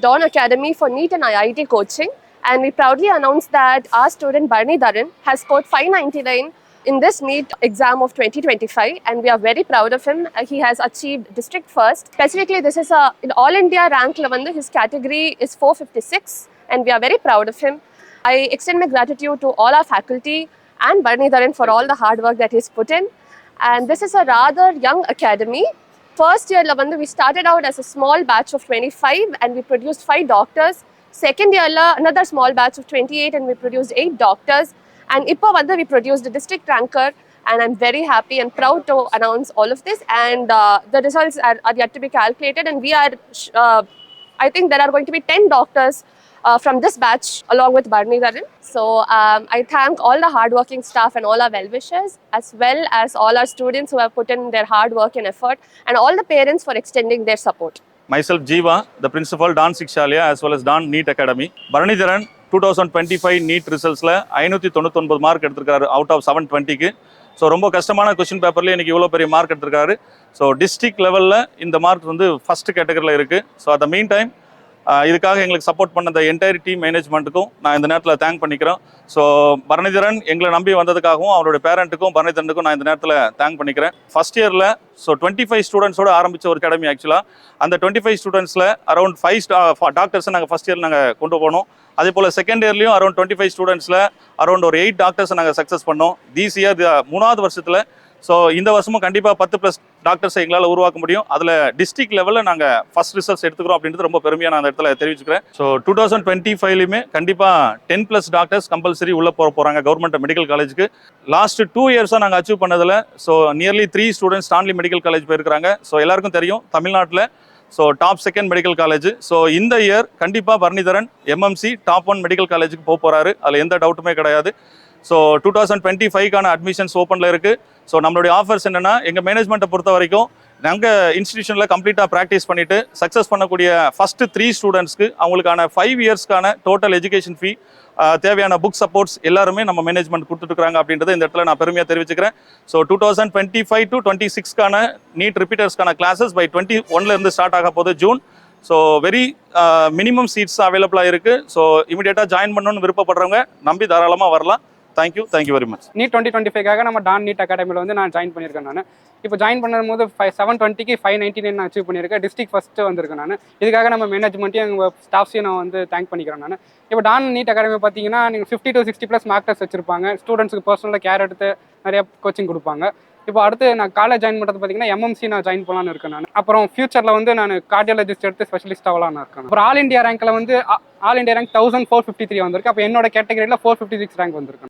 Dawn Academy for NEET and IIT coaching. And we proudly announce that our student Barney Dharan has scored 599 in this NEET exam of 2025 and we are very proud of him. He has achieved district first. Specifically, this is a in all India rank his category is 456 and we are very proud of him. I extend my gratitude to all our faculty and Barney Dharan for all the hard work that he's put in. And this is a rather young academy. First year, we started out as a small batch of 25 and we produced five doctors. Second year, another small batch of 28 and we produced eight doctors. And இப்போ வந்து we produced a district ranker and I'm very happy and proud to announce all of this. And uh, the results are, are yet to be calculated and we are, sh- uh, I think there are going to be 10 doctors uh, from this batch along with Barney Garin. So um, I thank all the hardworking staff and all our well-wishers as well as all our students who have put in their hard work and effort and all the parents for extending their support. myself Jiva, the principal Don Sikshalia as well as Don NEET Academy. Bharanidharan two thousand twenty five NEET ரிசல்ட்ஸில் ஐநூற்றி தொண்ணூத்தொன்பது mark எடுத்திருக்காரு out of seven டுவெண்ட்டிக்கு so ரொம்ப கஷ்டமான question பேப்பர்லேயே இன்றைக்கி இவ்வளோ பெரிய mark எடுத்திருக்காரு ஸோ டிஸ்ட்ரிக்ட் லெவலில் இந்த மார்க் வந்து ஃபஸ்ட் கேட்டகரியில் இருக்குது so at the mean time இதுக்காக எங்களுக்கு சப்போர்ட் பண்ண இந்த என்டையர் டீம் மேனேஜ்மெண்ட்டுக்கும் நான் இந்த நேரத்தில் தேங்க் பண்ணிக்கிறேன். ஸோ பரணிதரன் எங்களை நம்பி வந்ததுக்காகவும் அவருடைய பேரண்ட்டுக்கும் பரணிதரனுக்கும் நான் இந்த நேரத்தில் தேங்க் பண்ணிக்கிறேன். ஃபர்ஸ்ட் இயரில் ஸோ டுவெண்ட்டி ஃபைவ் ஸ்டூடெண்ட்ஸோட ஆரம்பித்த ஒரு அகாடமி ஆக்சுவலாக அந்த டுவெண்ட்டி ஃபைவ் ஸ்டூடெண்ட்ஸில் அரௌண்ட் ஃபைவ் டாக்டர்ஸை நாங்கள் ஃபஸ்ட் இயர் நாங்கள் கொண்டு போனோம். அதே போல் செகண்ட் இயர்லையும் அரௌண்ட் டுவெண்ட்டி ஃபைவ் ஸ்டூடெண்ட்ஸில் அரௌண்ட் ஒரு எயிட் டாக்டர்ஸை நாங்கள் சக்ஸஸ் பண்ணோம். தீஸ் இயர் மூணாவது வருஷத்தில் ஸோ இந்த வருஷமும் கண்டிப்பாக பத்து ப்ளஸ் டாக்டர்ஸை எங்களால் உருவாக்க முடியும். அதில் டிஸ்ட்ரிக்ட் லெவலில் நாங்கள் ஃபர்ஸ்ட் ரிசல்ட்ஸ் எடுத்துக்கிறோம் அப்படின்றது ரொம்ப பெருமையாக நான் அந்த இடத்துல தெரிவிச்சுக்கிறேன். ஸோ டூ தௌசண்ட் டுவெண்ட்டி ஃபைவ்லையுமே கண்டிப்பாக டென் ப்ளஸ் டாக்டர்ஸ் கம்பல்சரி உள்ளே போக போகிறாங்க கவர்மெண்ட் மெடிக்கல் காலேஜுக்கு லாஸ்ட் டூ இயர்ஸாக நாங்கள் அச்சீவ் பண்ணதில் so nearly three students Stanley medical college போயிருக்காங்க ஸோ எல்லாருக்கும் தெரியும் தமிழ்நாட்டில். So top second medical college so இந்த இயர் கண்டிப்பாக Bharanidharan MMC top one medical காலேஜுக்கு போக போகிறாரு அதில் எந்த டவுட்டுமே கிடையாது. ஸோ டூ தௌசண்ட் டுவெண்ட்டி ஃபைவ்க்கான அட்மிஷன்ஸ் ஓப்பனில் இருக்குது ஸோ நம்மளுடைய ஆஃபர்ஸ் என்னென்னா எங்கள் மேனேஜ்மெண்ட்டை பொறுத்த வரைக்கும் நாங்கள் இன்ஸ்டிடியூஷனில் கம்ப்ளீட்டாக ப்ராக்டிஸ் பண்ணிவிட்டு சக்ஸஸ் பண்ணக்கூடிய ஃபஸ்ட்டு த்ரீ ஸ்டூடெண்ட்ஸ்க்கு அவங்களுக்கான ஃபைவ் இயர்ஸ்க்கான டோட்டல் எஜுகேஷன் ஃபீ தேவையான புக் சப்போர்ட்ஸ் எல்லாருமே நம்ம மேனேஜ்மெண்ட் கொடுத்துட்ருக்காங்க அப்படின்றத இந்த இடத்துல நான் பெருமையாக தெரிவிச்சுக்கிறேன். So two thousand twenty five to twenty சிக்ஸ்க்கான NEET ரிப்பீட்டர்ஸ்க்கான கிளாஸஸ் பை டுவெண்ட்டி ஒன்லேருந்து ஸ்டார்ட் ஆக போகுது June so very minimum seats அவைலபிளாக இருக்குது ஸோ இமீடியட்டாக ஜாயின் பண்ணணும்னு விருப்பப்படுறவங்க நம்பி தாராளமாக வரலாம். Thank you thank you very much NEET twenty twenty ஃபைவ்க்காக நம்ம டான் நீட் அகாடமியில் வந்து நான் ஜாயின் பண்ணியிருக்கேன் நான். இப்போ ஜாயின் பண்ணும்போது ஃபைவ் செவன் டுவெண்ட்டிக்கு ஃபைவ் நைன்டி நைன் நான் அச்சீவ் பண்ணியிருக்கேன். டிஸ்ட்ரிக் ஃபஸ்ட்டு வந்திருக்கேன் நான். இதுக்காக நம்ம மேனேஜ்மெண்ட்டையும் எங்கள் ஸ்டாஃப்ஸையும் நான் வந்து தேங்க் பண்ணிக்கிறேன் நான். இப்போ டான் நீட் அகாடமி பார்த்தீங்கன்னா நீங்கள் ஃபிஃப்டி டு சிக்ஸ்டி ப்ளஸ் மார்க்டர்ஸ் வச்சிருப்பாங்க. ஸ்டூடெண்ட்ஸுக்கு பர்சனலாக கேர் எடுத்து நிறைய கோச்சிங் கொடுப்பாங்க. இப்போ அடுத்து நான் காலேஜ் ஜாயின் பண்ணுறது பார்த்தீங்கன்னா எம்எம்சி நான் ஜாயின் பண்ணலான்னு இருக்கேன் நான். அப்புறம் ஃபியூச்சரில் வந்து நான் கார்டியாலஜிஸ்ட் எடுத்து ஸ்பெஷலிஸ்ட் ஆகலாம்னு இருக்கேன் அப்புறம் ஆல் இந்தியா ரேங்க்கில் வந்து all India rank thousand four fifty three வந்திருக்கு. அப்போ என்னோட கேட்டகரியில் ஃபோர் ஃபிஃப்டி சிக்ஸ் ரேங்க் வந்திருக்கு.